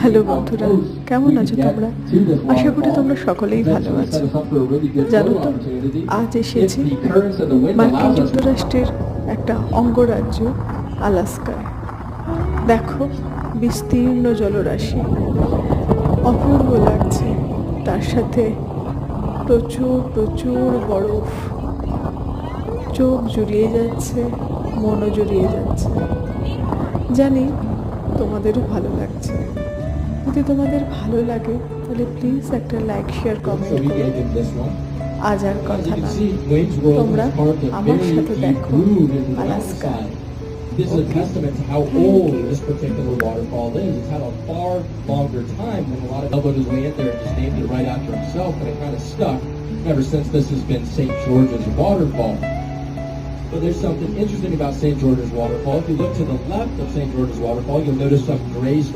Hello বন্ধুরা, কেমন আছো তোমরা? আশা করি তোমরা সকলেই ভালো আছো। জানো তো, আজ এসেছি মার্কিন যুক্তরাষ্ট্রের একটা অঙ্গরাজ্য আলাস্কায় দেখো, বিস্তীর্ণ জলরাশি। অপূর্ব লাগছে। তার সাথে প্রচুর প্রচুর বরফ। চোখ জুড়িয়ে যাচ্ছে, মনও জুড়িয়ে যাচ্ছে। জানি তোমাদেরও ভালো লাগছে যদি তোমাদের ভালো লাগে তাহলে প্লিজ একটা লাইক শেয়ার কমেন্ট করো আজ আর কথা না তোমরা আমার সাথে দেখো Alaska This is a testament to how old this particular waterfall is. It's had a far longer time than a lot of elbowed his way in there and just named it right after himself, but it kind of stuck ever since this has been St. George's waterfall. But there's something interesting about St. George's waterfall. If you look to the left of St. George's waterfall, you'll notice some gray stripes